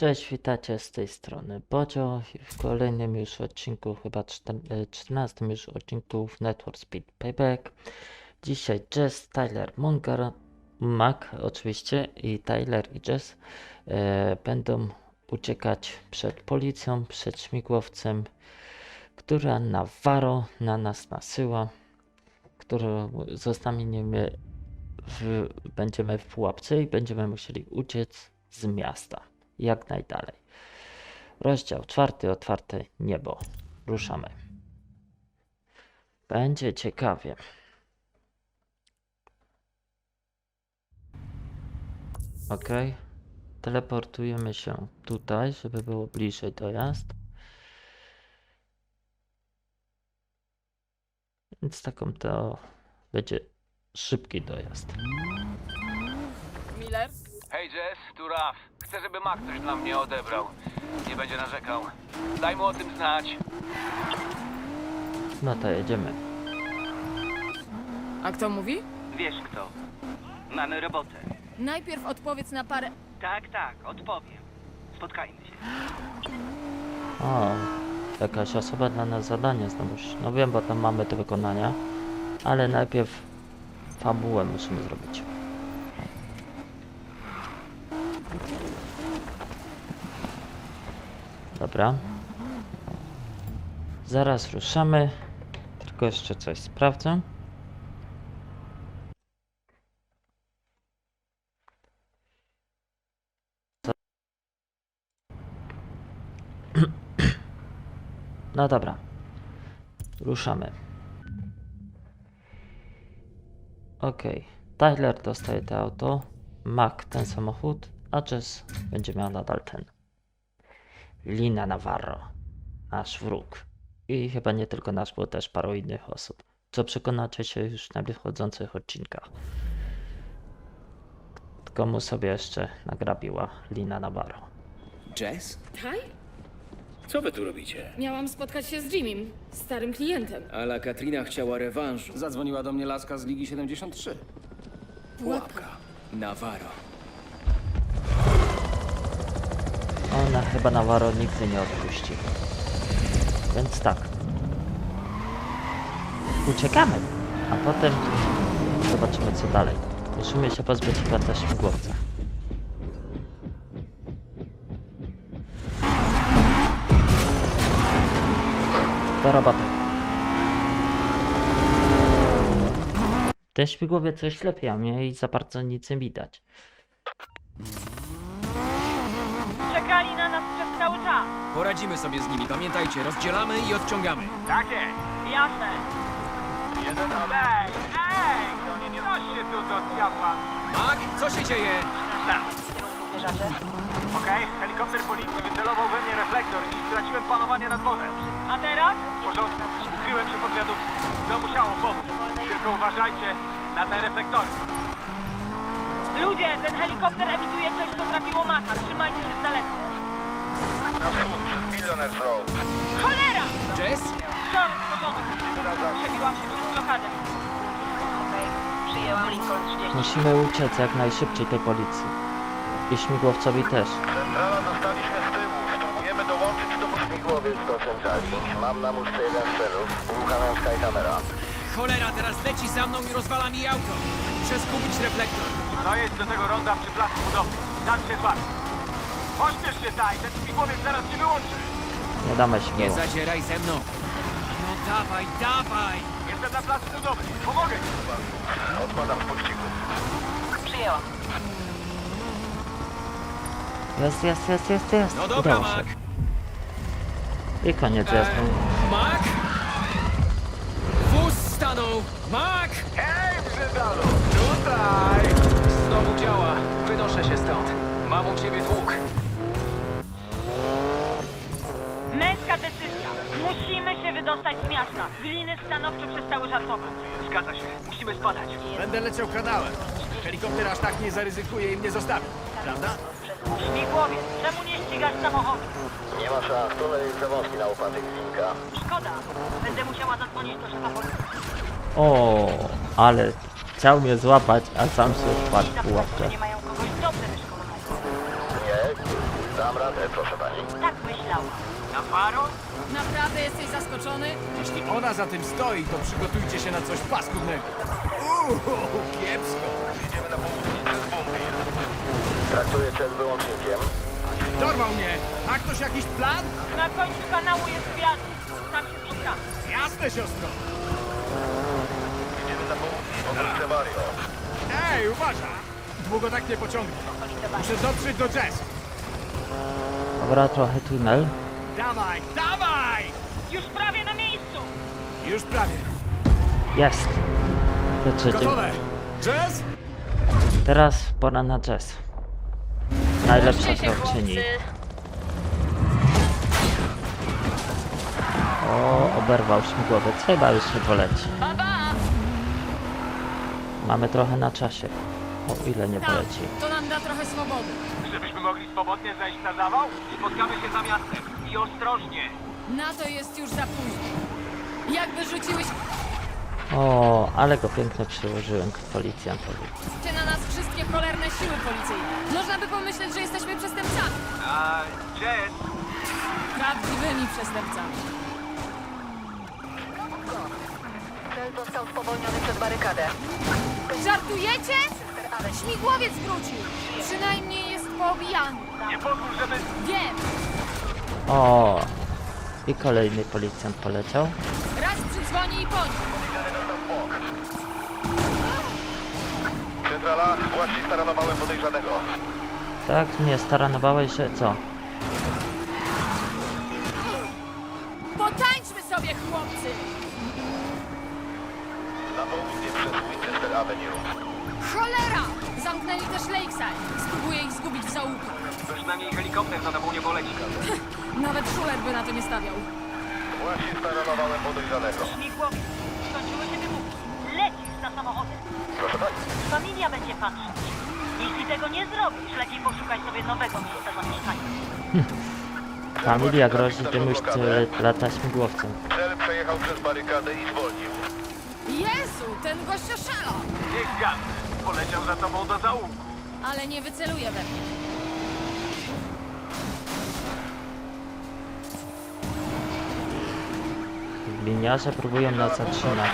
Cześć, witajcie z tej strony Bodzio w kolejnym już odcinku, chyba czter- e, 14 już odcinku w Network Speed Payback. Dzisiaj Jess, Tyler, Munger, Mac oczywiście i Tyler i Jess e, będą uciekać przed policją, przed śmigłowcem, która Navarro na nas nasyła, którą zostaniemy w, będziemy w pułapce i będziemy musieli uciec z miasta jak najdalej. Rozdział czwarty, otwarte niebo. Ruszamy. Będzie ciekawie. Ok. Teleportujemy się tutaj, żeby było bliżej dojazd. Więc taką to będzie szybki dojazd. Miller? Hej Jess, tu Raf. Chcę, żeby Mac coś dla mnie odebrał. Nie będzie narzekał. Daj mu o tym znać. No to jedziemy. A kto mówi? Wiesz kto. Mamy robotę. Najpierw odpowiedz na parę... Tak, tak, odpowiem. Spotkajmy się. O, jakaś osoba dla nas zadanie znowuż. No wiem, bo tam mamy do wykonania, ale najpierw fabułę musimy zrobić. Dobra. Zaraz ruszamy. Tylko jeszcze coś sprawdzę. No dobra. Ruszamy. Okej. Tyler dostaje to auto. Mac ten samochód. A Jess będzie miał nadal ten. Lina Navarro. Nasz wróg. I chyba nie tylko nasz, bo też paru innych osób. Co przekonacie się już w nadchodzących odcinkach. Komu sobie jeszcze nagrabiła Lina Navarro. Jess? Kaj? Co wy tu robicie? Miałam spotkać się z Jimmym, starym klientem. Ala Katrina chciała rewanżu. Zadzwoniła do mnie laska z Ligi 73. Pułapka. Navarro. Ona chyba Navarro nigdy nie odpuści. Więc tak. Uciekamy, a potem zobaczymy co dalej. Musimy się pozbyć chyba też śmigłowca. Do roboty. Ten śmigłowiec coś lepiej, a mnie i za bardzo nic nie widać. Czekali na nas przez cały czas. Poradzimy sobie z nimi, pamiętajcie, rozdzielamy i odciągamy. Tak jest. Jasne. Jeden Ej, ej! To nie nie się tu do diabła. Mac, co się dzieje? Okej, helikopter policji wycelował we mnie reflektor i straciłem panowanie nad wozem. A teraz? W porządku. Skryłem się pod wiaduktem. To musiało pomóc. Tylko uważajcie na te reflektory. Ludzie, ten helikopter emituje coś, co trafiło maka. Trzymajcie się z daleka. Na wschód, przez Millionaire Road. Cholera! Jess? Sorry, w porządku. Przebiłam się przez blokadę. Okej, przyjęłam Lincoln 30. Musimy uciec jak najszybciej tej policji. I śmigłowcowi też. Centrala dostaliśmy z tyłu. Spróbujemy dołączyć do śmigłowiec do centrali. Mam na muszce jeden z celów. Uruchamiam Skycamera. Cholera, teraz leci za mną i rozwala mi auto. Muszę zgubić reflektor. To jest do tego ronda przy placu budowy. Tam się złap. Pośpiesz się, Taj. Ten śmigłowiec zaraz się wyłączy. Nie damy Nie śmigłowca. zadzieraj ze mną. No dawaj, dawaj! Jestem na placu budowy. Pomogę ci. Odpadam z pościgu. Przyjęłam. Jest, jest, jest, jest, jest. No dobra, Udało się. Mac. I koniec jazdy. Mac? Wóz stanął! Mac! Hej, brzydalu! Tutaj! Wydostać z miasta. Gliny stanowczo przestały żartować. Zgadza się. Musimy spadać. Będę leciał kanałem. Helikopter aż tak nie zaryzykuje i mnie zostawi. Prawda? Śmigłowiec, czemu nie ścigasz samochodu? Nie ma szans. Tunel jest za wąski na upadek Zinka. Szkoda. Będę musiała zadzwonić do szefa policji. O, ale chciał mnie złapać, a sam się wpadł I w zapytać, pułapkę. nie mają kogoś dobrze wyszkolonego. Nie, Dam radę, proszę pani. Tak myślałam. Na paro? Naprawdę jesteś zaskoczony? Jeśli ona za tym stoi, to przygotujcie się na coś paskudnego. Uuu, kiepsko. Idziemy na południe. Traktuję cel wyłącznikiem. Dorwał mnie. Ma ktoś jakiś plan? Na końcu kanału jest gwiazd. Tam się. Jasne, siostro. Idziemy na południe, okolice Mario. Ej, uważaj. Długo tak nie pociągnie. Muszę dotrzeć do Jazz. Dobra, trochę tunel. Dawaj, dawaj! Już prawie na miejscu. Już prawie. Jest! Gotowe. Jazz? Teraz pora na jazz. Najlepsza Ruszcie się, krawczyni. chłopcy. O, oberwał śmigłowiec. Chyba już nie poleci. Mamy trochę na czasie. O ile nie Tak, poleci. to nam da trochę swobody. Żebyśmy mogli swobodnie zejść na zawał? Spotkamy się za miastem. I ostrożnie. Na to jest już za późno. Jakby rzuciłeś O, ale go pięknie przyłożyłem policjantowi. się na nas wszystkie cholerne siły policyjne. Można by pomyśleć, że jesteśmy przestępcami. A Jess, Prawdziwymi przestępcami. Cel został spowolniony przez barykadę. Żartujecie? Śmigłowiec wrócił. Przynajmniej jest poobijany. nie pozwól, żeby... Wiem. O, i kolejny policjant poleciał. Raz przydzwoni i po nim. Centrala, właśnie staranowałem podejrzanego. Tak, nie staranowałeś się, co? Potańczmy sobie, chłopcy! Na południe przez Winchester Avenue. Cholera! Zamknęli też Lakeside. Spróbuję ich zgubić w zaułkach. Przynajmniej helikopter za tobą nie poleci. Nawet Schuler by na to nie stawiał. Właśnie staranowałem podejrzanego. Śmigłowiec. Skończyły się wybuchy. Lecisz za samochodem. Proszę pani. Familia będzie patrzeć. Jeśli tego nie zrobisz, lepiej poszukaj sobie nowego miejsca zamieszkania. Familia grozi dymuś lata śmigłowcem. Cel przejechał przez barykadę i zwolnił. Jezu, ten gość oszalał! Niech zgadnę. Poleciał za tobą do zaułku. Ale nie wyceluje we mnie. Liniarze próbują nas zatrzymać.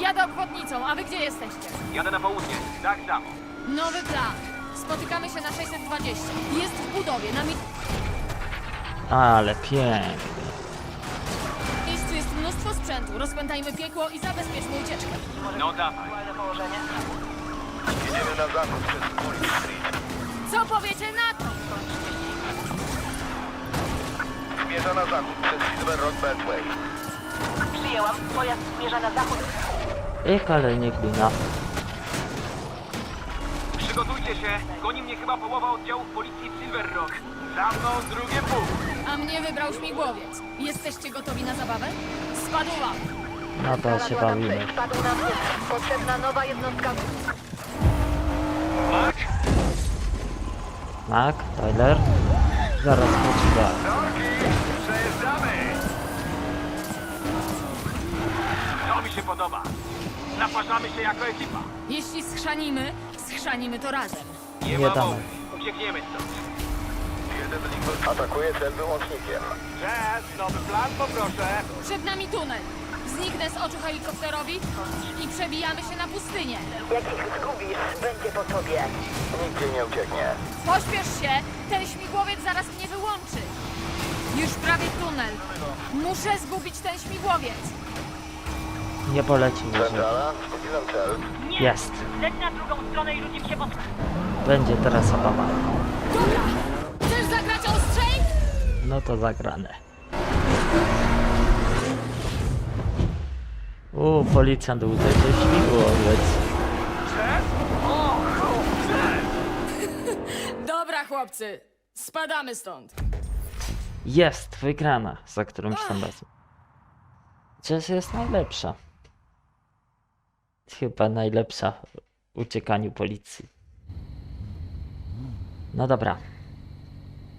Jadę obwodnicą, a wy gdzie jesteście? Jadę na południe. Tak samo. Nowy plan. Spotykamy się na 620. Jest w budowie. Na mi- Ale pięknie. Sprzętu. Rozpętajmy piekło i zabezpieczmy ucieczkę. No dawaj. Jedziemy na zachód przez Spring Street. Co powiecie na to? Zmierza na zachód przez Silver Rock Beltway. Przyjęłam. Pojazd zmierza na zachód. I kolejny glina. Przygotujcie się. Goni mnie chyba połowa oddziałów policji Silver Rock. Za mną drugie pół. A mnie wybrał śmigłowiec. Jesteście gotowi na zabawę? Spadł wam. No to się bawimy. Wpadł nam Potrzebna nowa jednostka. Tak? Mac, Tyler. Zaraz poczekaj. Norki, przejeżdżamy. To mi się podoba. Naparzamy się jako ekipa. Jeśli schrzanimy, schrzanimy to razem. Nie, Nie ma damy. mowy. Uciekniemy stąd. Jeden Lincoln atakuje cel wyłącznikiem. Jazz, nowy plan poproszę. Przed nami tunel. Zniknę z oczu helikopterowi i przebijamy się na pustynię. Jak ich zgubisz, będzie po tobie. Nigdzie nie ucieknie. Pośpiesz się, ten śmigłowiec zaraz mnie wyłączy. Już prawie tunel. Muszę zgubić ten śmigłowiec. Nie poleci wyżej. Centrala. Nie! Jest. Leć na drugą stronę i ludzie się pod... Będzie teraz zabawa. Dobra, chcesz zagrać ostrzej? No to zagrane. U, policjant uderzył śmigłowiec. Dobra, chłopcy, spadamy stąd. Jest wygrana za którymś tam razem. Jazz jest najlepsza. Chyba najlepsza w uciekaniu policji. No dobra.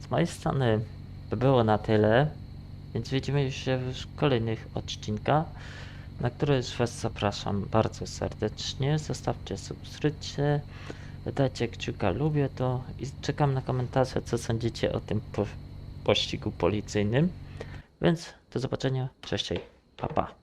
Z mojej strony by było na tyle. Więc widzimy się w kolejnych odcinkach. na które już Was zapraszam bardzo serdecznie. Zostawcie subskrypcję, dajcie kciuka lubię to i czekam na komentarze, co sądzicie o tym po pościgu policyjnym. Więc do zobaczenia, cześć, pa pa.